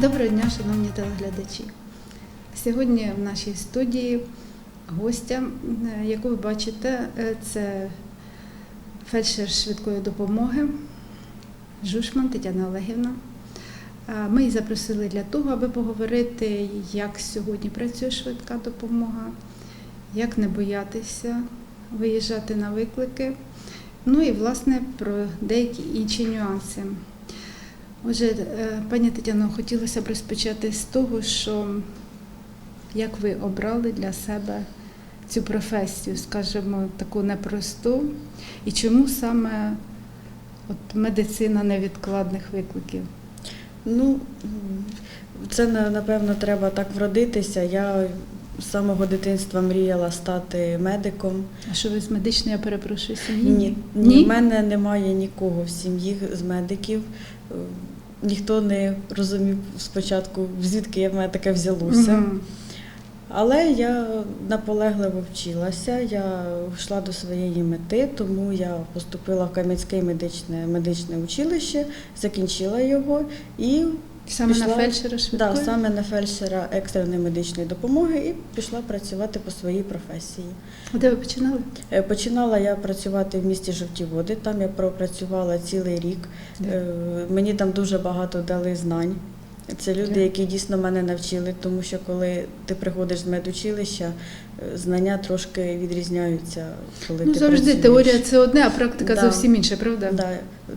Доброго дня, шановні телеглядачі. Сьогодні в нашій студії гостя, яку ви бачите, е, це фельдшер швидкої допомоги Жушман Тетяна Олегівна. Ми її запросили для того, аби поговорити, як сьогодні працює швидка допомога, як не боятися виїжджати на виклики, ну і власне про деякі інші нюанси. Отже, е, пані Тетяно, хотілося б розпочати з того, що як ви обрали для себе цю професію, скажімо, таку непросту, і чому саме от медицина невідкладних викликів? Ну, це напевно треба так вродитися. Я з самого дитинства мріяла стати медиком. А що ви з медичної, я перепрошую, сім'ї? Ні, ні, в мене немає нікого в сім'ї з медиків. Ніхто не розумів спочатку, звідки в мене таке взялося. Але я наполегливо вчилася, я йшла до своєї мети, тому я поступила в Кам'янське медичне, медичне училище, закінчила його і Саме на фельдшера швидкої? Да, саме на фельдшера екстреної медичної допомоги і пішла працювати по своїй професії. А Де ви починали? Е, Починала я працювати в місті Жовті Води, там я пропрацювала цілий рік. Де? Мені там дуже багато дали знань. Це люди, які дійсно мене навчили, тому що коли ти приходиш з медучилища, е, знання трошки відрізняються, коли Ну, ти завжди працюєш. теорія це одне, а практика Да. зовсім інша, правда? Да.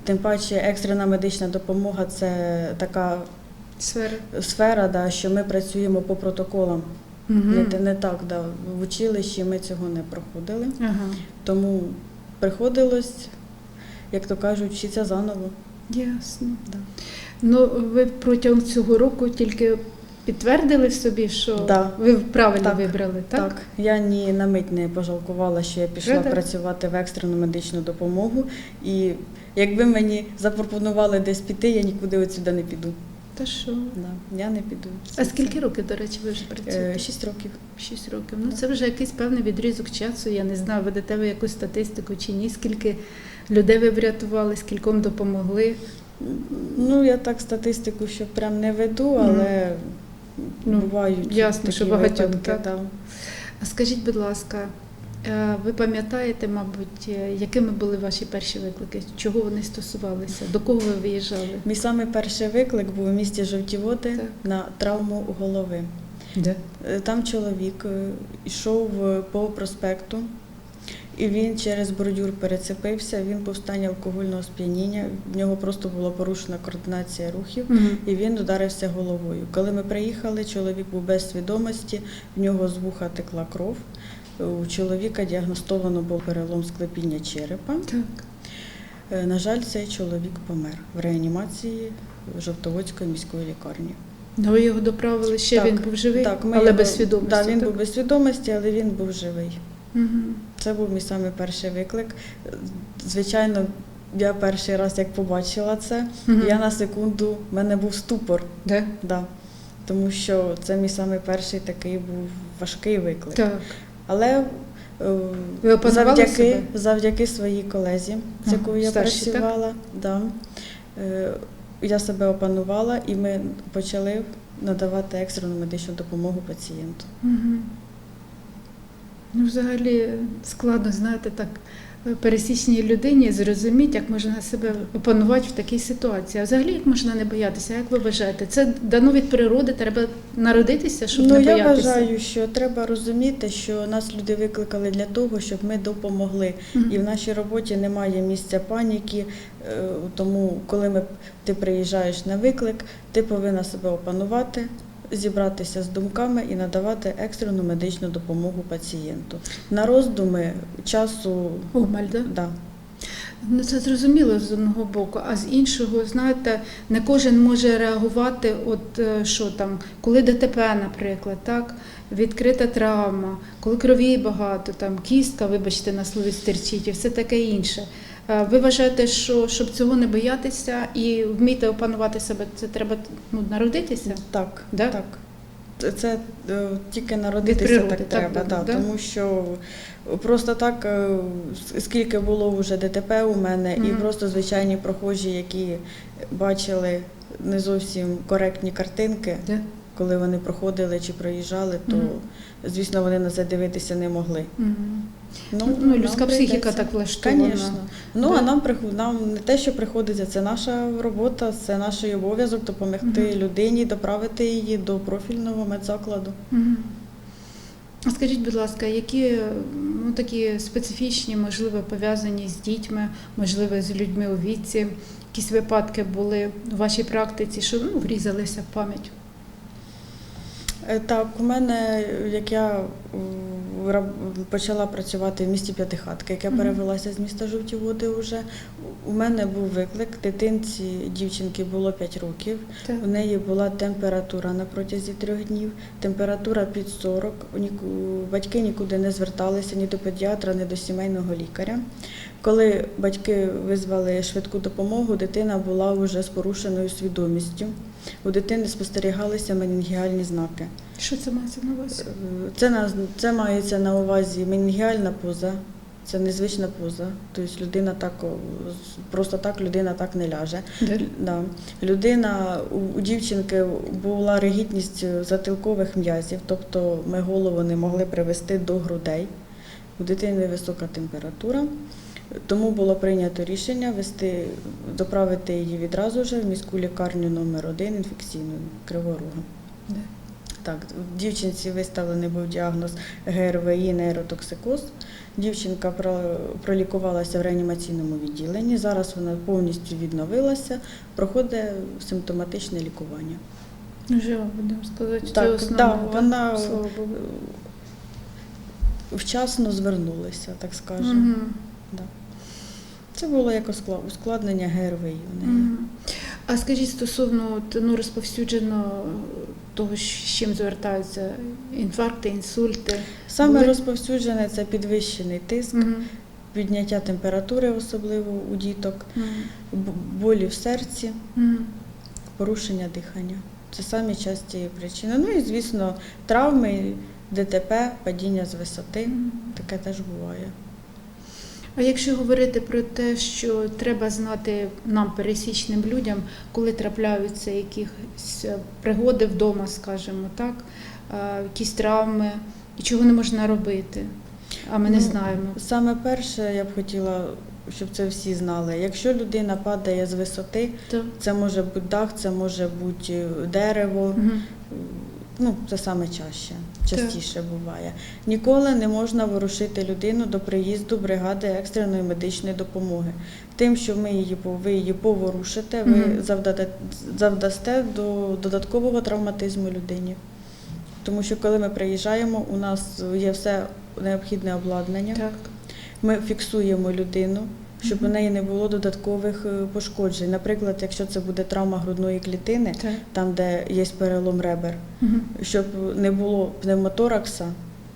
Тим паче екстрена медична допомога це така Сфера. сфера, да, що ми працюємо по протоколам. Мгм. Не, не так, да. в училищі ми цього не проходили. Ага. Тому приходилось, як то кажуть, вчитися заново. Ясно. Да. Ну, ви протягом цього року тільки підтвердили в собі, що Да. ви правильно Так. вибрали, так? Так, я ні на мить не пожалкувала, що я пішла Правда? працювати в екстрену медичну допомогу. І якби мені запропонували десь піти, я нікуди отсюди не піду. Та що? Да, я не піду. А скільки років, до речі, ви вже Е, працюєте? Шість років. Шість років. Ну це вже якийсь певний відрізок часу. Я не знаю, ведете ви якусь статистику чи ні, скільки людей ви врятували, скільком допомогли. Ну, я так статистику, що прям не веду, але Ну, бувають. ясно, такі що так? да. А скажіть, будь ласка, е, ви пам'ятаєте, мабуть, е, якими були ваші перші виклики? Чого вони стосувалися? До кого ви виїжджали? Мій самий перший виклик був у місті Жовті Води на травму голови. Де? Е, Там чоловік йшов по проспекту, і він через бордюр перецепився. Він був в стані алкогольного сп'яніння. В нього просто була порушена координація рухів, і він ударився головою. Коли ми приїхали, чоловік був без свідомості, в нього з вуха текла кров. У чоловіка діагностовано був перелом склепіння черепа. Так. Е, На жаль, цей чоловік помер в реанімації Жовтоводської міської лікарні. Ну, ви його доправили ще, Так, він був живий, Так, ми але його- без свідомості. Да, він так? був без свідомості, але він був живий. Це був мій самий перший виклик. Звичайно, я перший раз як побачила це, я на секунду, в мене був ступор, Де? да, тому що це мій самий перший такий був важкий виклик. Так. Але е, Ви завдяки, себе? завдяки своїй колезі, з якою я старшій, так? працювала, да, е, я себе опанувала і ми почали надавати екстрену медичну допомогу пацієнту. Мгм. Ну, взагалі складно, знаєте, так е, пересічній людині зрозуміти, як можна себе опанувати в такій ситуації. А взагалі як можна не боятися? Як ви вважаєте? Це дано від природи, треба народитися, щоб ну, не я боятися. вважаю, що треба розуміти, що нас люди викликали для того, щоб ми допомогли. Мгм. І в нашій роботі немає місця паніки. е, Тому, коли ми, ти приїжджаєш на виклик, ти повинна себе опанувати, зібратися з думками і надавати екстрену медичну допомогу пацієнту. На роздуми часу Обмаль, да? да. Ну, це зрозуміло з одного боку, а з іншого, знаєте, не кожен може реагувати, от е, що там, коли ДТП, наприклад, так, відкрита травма, коли крові багато, там кістка, вибачте, на слові стерчить і все таке інше. Е, Ви вважаєте, що щоб цього не боятися і вміти опанувати себе, це треба ну, народитися? Так, Да? так. Це- е, тільки народитися природи, так так, треба, так, да, да? тому що просто так, е, скільки було вже ДТП у мене, і просто звичайні прохожі, які бачили не зовсім коректні картинки, Да? коли вони проходили чи проїжджали, то Мгм. звісно вони на це дивитися не могли. Мгм. Ну, Ну, людська психіка прийдеться. так влаштована. Звісно. Ну Да. а нам нам не те, що приходиться, це наша робота, це наш обов'язок допомогти Мгм. людині, доправити її до профільного медзакладу. Мгм. А скажіть, будь ласка, які ну, такі специфічні, можливо, пов'язані з дітьми, можливо, з людьми у віці, якісь випадки були у вашій практиці, що ну, врізалися в пам'ять? Е, Так, у мене, як я почала працювати в місті П'ятихатки, яке Мгм. перевелася з міста Жовті Води вже, у мене був виклик. Дитинці дівчинки було 5 років. Так. У неї була температура на протязі трьох днів, температура під 40. Ніку- Батьки нікуди не зверталися ні до педіатра, ні до сімейного лікаря. Коли батьки визвали швидку допомогу, дитина була вже з порушеною свідомістю. У дитини спостерігалися менінгіальні знаки. Що це мається на увазі? Е, Це, на- це мається на увазі менінгіальна поза, це незвична поза. Тобто людина так, просто так людина так не ляже. Да? Да. Людина у, у дівчинки була ригідність затилкових м'язів, тобто ми голову не могли привести до грудей. У дитини висока температура, тому було прийнято рішення вести, доправити її відразу ж в міську лікарню номер 1 інфекційну Криворога. Да. Так, дівчинці виставлений був діагноз ГРВІ нейротоксикоз. Дівчинка пролікувалася в реанімаційному відділенні. Зараз вона повністю відновилася, проходить симптоматичне лікування. Жива, будемо сказати, це Так, основне. да, да? вона Слава Богу. вчасно звернулася, так скажемо. Мгм. Да. Це було як оскла- ускладнення ГРВІ у неї. Мгм. А скажіть стосовно от, ну, розповсюджено того, з чим звертаються інфаркти, інсульти. Саме Були- розповсюджене це підвищений тиск, Мгм. підняття температури, особливо у діток, б- болі в серці. Мгм. порушення дихання. Це самі часті причини. Ну і звісно, травми, ДТП, падіння з висоти. Мгм. Таке теж буває. А якщо говорити про те, що треба знати нам, пересічним людям, коли трапляються якісь е, пригоди вдома, скажімо так, е, якісь травми, і чого не можна робити, а ми не Ну, знаємо. Саме перше, я б хотіла, щоб це всі знали. Якщо людина падає з висоти, То, це може бути дах, це може бути дерево. Мгм. Ну, це саме чаще, частіше буває. Ніколи не можна ворушити людину до приїзду бригади екстреної медичної допомоги. Тим, що ми її ви її поворушите, ви завдате- завдасте до додаткового травматизму людині. Тому що коли ми приїжджаємо, у нас є все необхідне обладнання. Так. Ми фіксуємо людину, щоб у неї не було додаткових е, пошкоджень. Наприклад, якщо це буде травма грудної клітини, Так. там де є перелом ребер, щоб не було пневмоторакса,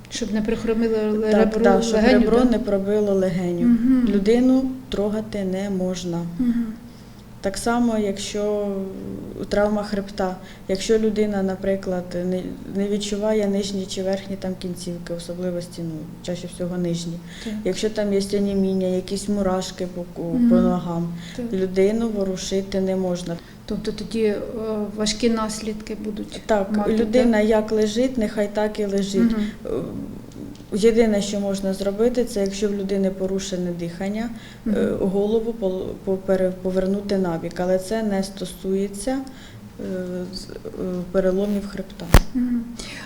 Щоб не прихромило так, так, щоб легеню, ребро так? не пробило легеню. Угу. Людину трогати не можна. Мгм. Так само, якщо травма хребта, якщо людина, наприклад, не, відчуває нижні чи верхні там кінцівки, особливості, ну, чаще всього нижні. Так. Якщо там є аніміння, якісь мурашки по, по ногам, Так. людину ворушити не можна. Тобто тоді е, важкі наслідки будуть. Так, мати, людина як лежить, нехай так і лежить. Е, Єдине, що можна зробити, це якщо в людини порушене дихання, е, голову повернути набік, але це не стосується е, е, переломів хребта.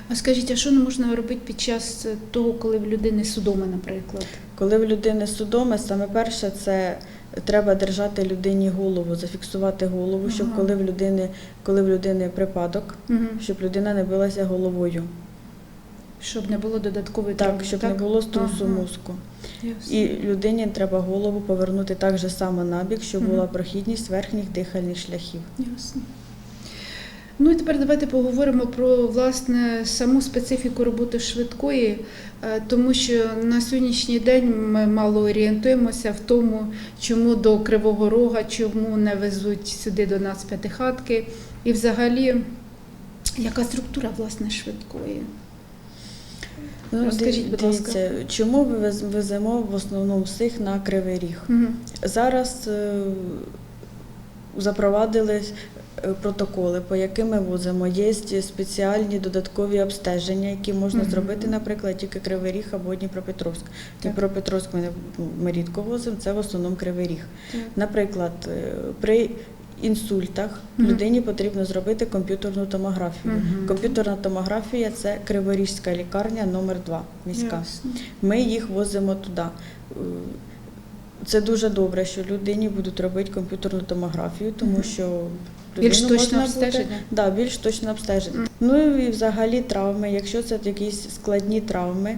А скажіть, а що не можна робити під час того, коли в людини судоми, наприклад? Коли в людини судоми, саме перше це треба держати людині голову, зафіксувати голову, щоб Ага. коли в людини, коли в людини припадок, Мгм. щоб людина не билася головою. Щоб не було додаткової Так, травми, щоб не було струсу Ага. мозку. Ясно. І людині треба голову повернути так же само набік, щоб Мгм. була прохідність верхніх дихальних шляхів. Ясно. Ну і тепер давайте поговоримо про власне саму специфіку роботи швидкої, е, тому що на сьогоднішній день ми мало орієнтуємося в тому, чому до Кривого Рога, чому не везуть сюди до нас п'ятихатки, і взагалі, яка структура власне швидкої? Ну, Розкажіть, будь ласка. дивіться, чому ми веземо в основному всіх на Кривий Ріг? Мгм. Зараз е, запровадили е, протоколи, по яким ми возимо. Є спеціальні додаткові обстеження, які можна Мгм. зробити, наприклад, тільки Кривий Ріг або Дніпропетровськ. Дніпропетровськ ми, ну, ми рідко возимо, це в основному Кривий Ріг. Так. Наприклад, е, при інсультах Мгм. людині потрібно зробити комп'ютерну томографію. Мгм. Комп'ютерна томографія це Криворізька лікарня номер 2 міська. Ясно. Ми їх возимо туди. Це дуже добре, що людині будуть робити комп'ютерну томографію, тому Мгм. що Більш можна обстеження? Да, більш точне обстеження. Мгм. Ну і взагалі травми, якщо це якісь складні травми,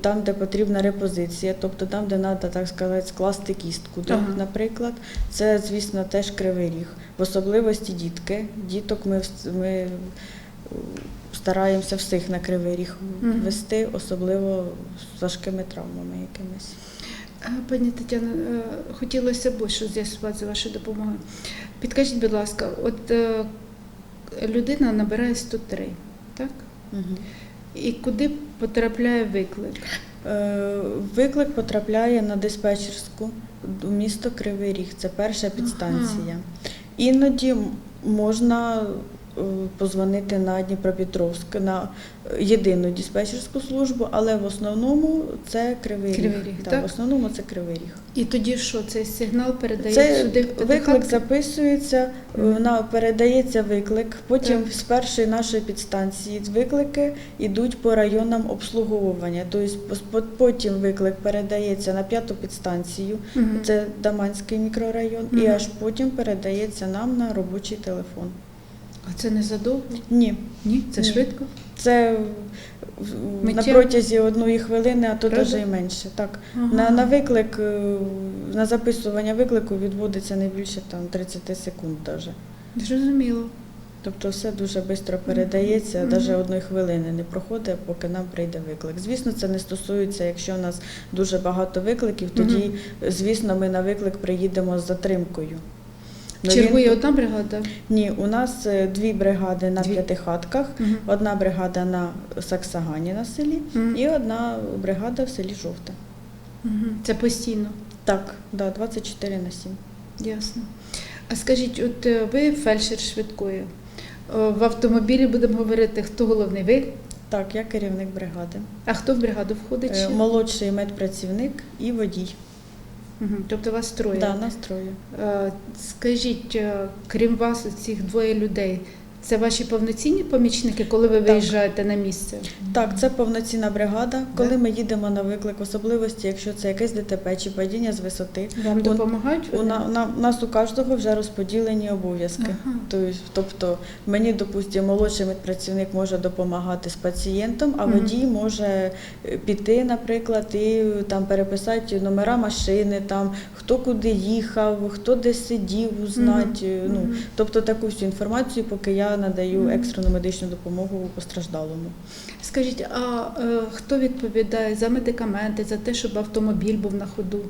там, де потрібна репозиція, тобто там, де треба, так сказати, скласти кістку, Ага. наприклад, це, звісно, теж кривий ріг. В особливості дітки. Діток ми, ми е, стараємося всіх на кривий ріг вести, особливо з важкими травмами якимись. Пані Тетяно, е, хотілося б що з'ясувати за вашою допомогою. Підкажіть, будь ласка, от е, людина набирає 103, так? Мгм. І куди потрапляє виклик? Е, Виклик потрапляє на диспетчерську у місто Кривий Ріг. Це перша підстанція. Іноді можна позвонити на Дніпропетровськ на е, єдину диспетчерську службу, але в основному це Кривий. Кривий Ріг, Да, так? В основному це Кривий Ріг. І тоді що, цей сигнал передає Це сюди в виклик записується, е, Мгм. на передається виклик. Потім Так. з першої нашої підстанції виклики йдуть по районам обслуговування. Тобто потім виклик передається на п'яту підстанцію, Мгм. це Даманський мікрорайон, і аж потім передається нам на робочий телефон. А це не задовго? Ні, Ні, це Ні. швидко. це на протязі одної хвилини, а то навіть і менше. Так. Ага. На, на виклик, е, на записування виклику відводиться не більше там 30 секунд даже. Зрозуміло. Тобто все дуже швидко передається, навіть одної хвилини не проходить, поки нам прийде виклик. Звісно, це не стосується, якщо у нас дуже багато викликів, тоді, звісно, ми на виклик приїдемо з затримкою. Ну, Чергує одна бригада? Ні, у нас е, дві бригади на Дві. п'ятихатках, Мгм. одна бригада на Саксагані на селі Мгм. і одна бригада в селі Жовте. Мгм. Це постійно. Так, да, 24 на 7. Ясно. А скажіть, от е, ви фельдшер швидкої. Е, В автомобілі будемо говорити, хто головний ви, Так, я керівник бригади. а хто в бригаду входить? Молодший медпрацівник і водій. Мгм. Тобто вас троє. Да, нас троє. Е, Скажіть, е, крім вас, цих двоє людей, це ваші повноцінні помічники, коли ви Так. виїжджаєте на місце? Так, це повноцінна бригада. Коли Да. ми їдемо на виклик, особливості, якщо це якесь ДТП чи падіння з висоти, Вам У- допомагають? у на, на, у нас у кожного вже розподілені обов'язки. Ага. Тобто, тобто мені, допустимо, молодший медпрацівник може допомагати з пацієнтом, а водій може е, піти, наприклад, і е, там переписати номера машини, там хто куди їхав, хто де сидів, узнати. Мгм. Ну, тобто таку всю інформацію, поки я надаю екстрену медичну допомогу постраждалому. Скажіть, а е, хто відповідає за медикаменти, за те, щоб автомобіль був на ходу?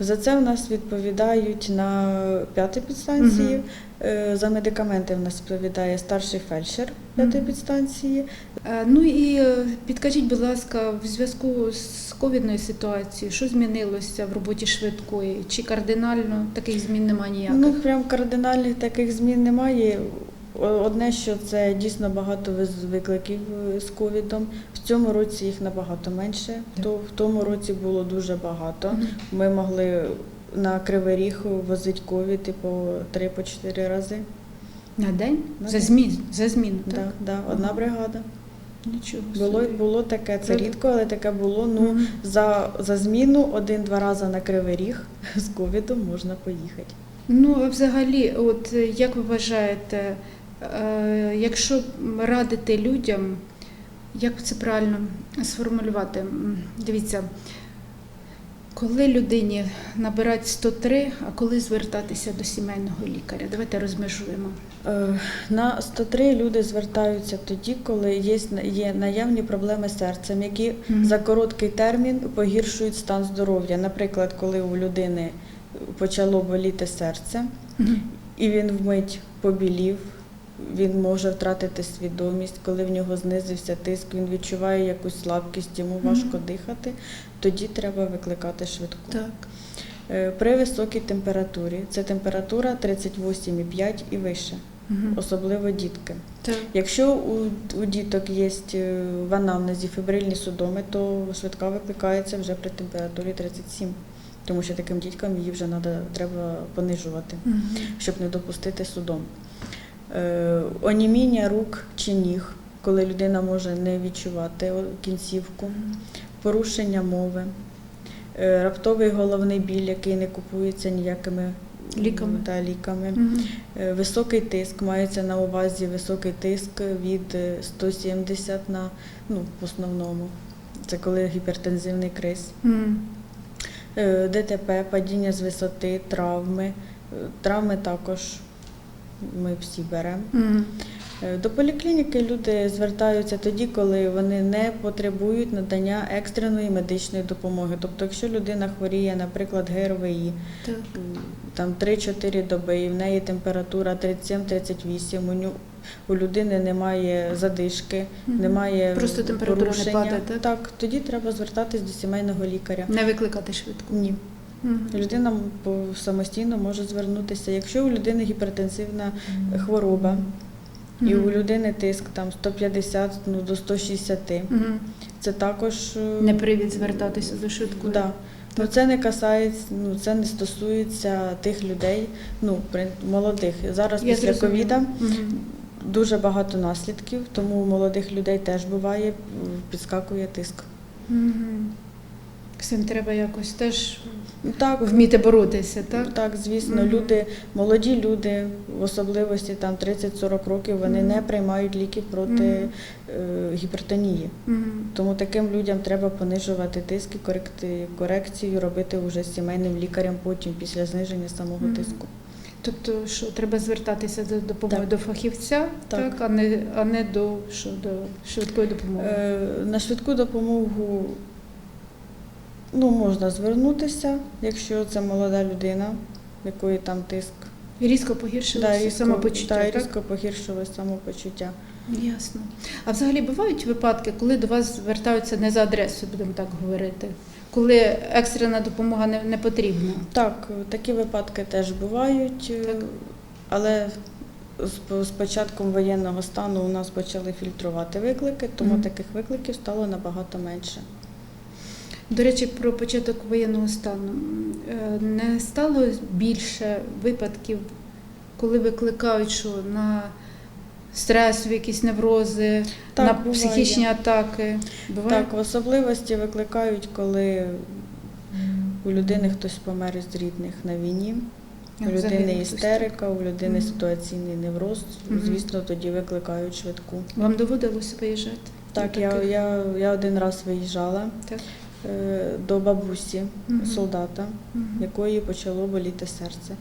За це в нас відповідають на п'ятій підстанції. Е, За медикаменти в нас відповідає старший фельдшер п'ятої підстанції. Е, Ну і е, підкажіть, будь ласка, в зв'язку з ковідною ситуацією, що змінилося в роботі швидкої? Чи кардинально таких змін немає ніяких? Ну прям кардинальних таких змін немає. Одне, що це дійсно багато викликів е, з ковідом. В цьому році їх набагато менше. То в тому році було дуже багато. Ми могли на Кривий Ріг возити ковід і по три по чотири рази. На день? На за змін, за зміну, так? Да, да, одна бригада. Нічого Було було таке. Це рідко, але таке було. Ну Мгм. за, за зміну один-два рази на Кривий Ріг з ковідом можна поїхати. Ну, взагалі, от е, як ви вважаєте, якщо радити людям, як це правильно сформулювати? Дивіться, коли людині набирати 103, а коли звертатися до сімейного лікаря? Давайте розмежуємо. Е, На 103 люди звертаються тоді, коли є, є наявні проблеми з серцем, які Мгм. за короткий термін погіршують стан здоров'я. Наприклад, коли у людини почало боліти серце, Мгм. і він вмить побілів, він може втратити свідомість, коли в нього знизився тиск, він відчуває якусь слабкість, йому важко дихати, тоді треба викликати швидку. Так. Е, При високій температурі це температура 38,5 і вище, Мгм. особливо дітки. Так. Якщо у, у діток є е, в анамнезі фібрильні судоми, то швидка викликається вже при температурі 37, тому що таким діткам її вже треба понижувати, Мгм. щоб не допустити судом. Е, оніміння рук чи ніг, коли людина може не відчувати кінцівку, порушення мови, е, раптовий головний біль, який не купується ніякими Ліками. Та, ліками. Е, Високий тиск мається на увазі високий тиск від е, 170 на ну, в основному. Це коли гіпертензивний криз. Е, ДТП, падіння з висоти, травми. Травми також ми всі беремо. Е, До поліклініки люди звертаються тоді, коли вони не потребують надання екстреної медичної допомоги. Тобто, якщо людина хворіє, наприклад, ГРВІ, Так. там 3-4 доби, і в неї температура 37-38, у, ню- у людини немає задишки, Мгм. немає Просто температура не падає, так? Так, тоді треба звертатись до сімейного лікаря. Не викликати швидку. Ні. Людина самостійно може звернутися. Якщо у людини гіпертенсивна хвороба, і у людини тиск там 150 ну, до 160, Мгм. це також е, Не привід звертатися до швидкої. Да. Ну, це не касається, ну це не стосується тих людей, ну молодих. Зараз Я після ковіда дуже багато наслідків, тому у молодих людей теж буває, підскакує тиск. Мгм. З цим треба якось теж Так, вміти боротися, так? так, звісно, Мгм. люди, молоді люди, в особливості там 30-40 років, вони Мгм. не приймають ліків проти Мгм. е, гіпертонії. Мгм. Тому таким людям треба понижувати тиск і коректи- корекцію робити вже з сімейним лікарем потім, після зниження самого Мгм. тиску. Тобто, що треба звертатися за допомогою Так. до фахівця, так, Так. а не а не до що до швидкої допомоги. Е, На швидку допомогу ну, можна звернутися, якщо це молода людина, в якої там тиск. І різко погіршилося самопочуття, да, так? різко погіршилось самопочуття. Ясно. А взагалі бувають випадки, коли до вас звертаються не за адресою, будемо так говорити, коли екстрена допомога не, не потрібна. Так, такі випадки теж бувають, е, Так. але з, з початком воєнного стану у нас почали фільтрувати виклики, тому Мгм. таких викликів стало набагато менше. До речі, про початок воєнного стану Е, не стало більше випадків, коли викликають, що на стресові якісь неврози, Так, на буває. психічні атаки. Буває? Так, в особливості викликають, коли у людини хтось помер із рідних на війні. У людини істерика, у людини Мгм. ситуаційний невроз. Мгм. Звісно, тоді викликають швидку. Вам доводилося виїжджати? Так, я, я, я один раз виїжджала Так. Е, до бабусі солдата, якої почало боліти серце.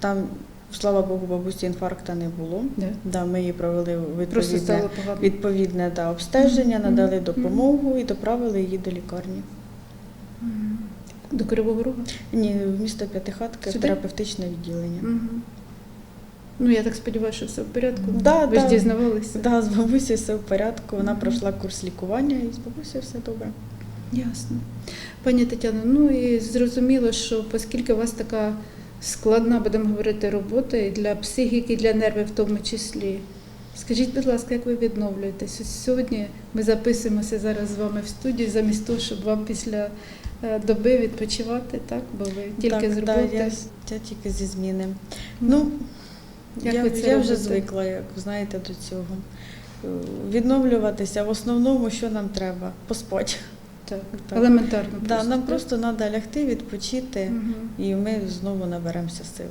Там, слава Богу, бабусі інфаркта не було. Да. Да, ми її провели відповідне, відповідне да, обстеження, надали допомогу і доправили її до лікарні. До Кривого Рогу? Ні, в місто П'ятихатки, в терапевтичне відділення. Мгм. Ну, я так сподіваюся, що все в порядку. Да, Ви ж да. дізнавалися? Да, з бабусею все в порядку. Вона пройшла курс лікування і з бабусею все добре. Ясно. Пані Тетяно, ну і зрозуміло, що оскільки у вас така складна, будемо говорити, робота і для психіки, і для нервів в тому числі. Скажіть, будь ласка, як ви відновлюєтесь? Ось Сьогодні ми записуємося зараз з вами в студії, замість того, щоб вам після е, доби відпочивати, так? Бо ви тільки так, з роботи. я, я тільки зі зміни. Ну, Як я, ви це я вже звикла, як знаєте, до цього. Е, Відновлюватися в основному, що нам треба? Поспати. Так, Так. елементарно. Да, нам так? просто треба лягти, відпочити, Мгм. і ми знову наберемося сил.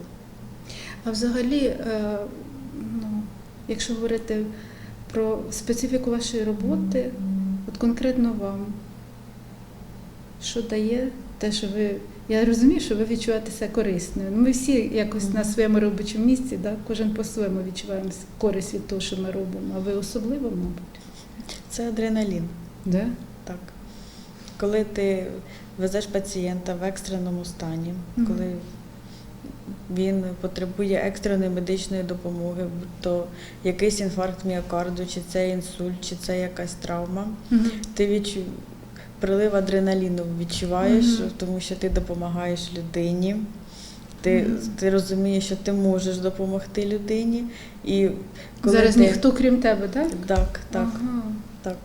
А взагалі, е, ну, якщо говорити про специфіку вашої роботи, от конкретно вам, що дає те, що ви. Я розумію, що ви відчуваєте себе корисною. Ну, Ми всі якось на своєму робочому місці, да? кожен по-своєму відчуваємо користь від того, що ми робимо, а ви особливо, мабуть. Це адреналін. Да? Коли ти везеш пацієнта в екстреному стані, коли він потребує екстреної медичної допомоги, то якийсь інфаркт міокарду, чи це інсульт, чи це якась травма, ти відчу... прилив адреналіну відчуваєш, тому що ти допомагаєш людині. Ти, ти розумієш, що ти можеш допомогти людині. І коли Зараз ти... ніхто крім тебе, так? Так, так, Ага. так,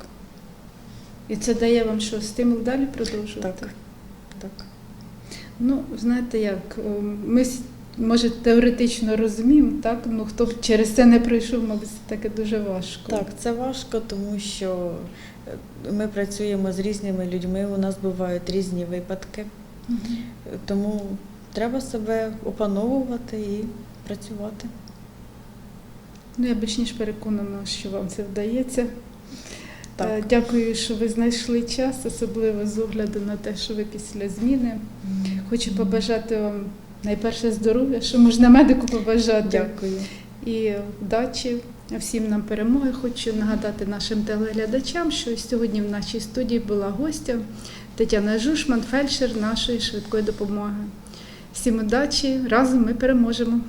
І це дає вам що, стимул далі продовжувати? так, так. Ну, знаєте як, е, ми може теоретично розуміємо, так? Ну хто через це не пройшов, мабуть, це таке дуже важко. Так, це важко, тому що е, ми працюємо з різними людьми, у нас бувають різні випадки. Е, тому треба себе опановувати і працювати. Ну, я більш ніж переконана, що вам це вдається. Так. Е, Дякую, що ви знайшли час, особливо з огляду на те, що ви після зміни. Хочу побажати вам найперше здоров'я, що можна медику побажати. Дякую. І вдачі, всім нам перемоги. Хочу нагадати нашим телеглядачам, що сьогодні в нашій студії була гостя Тетяна Жушман, фельдшер нашої швидкої допомоги. Всім удачі, разом ми переможемо.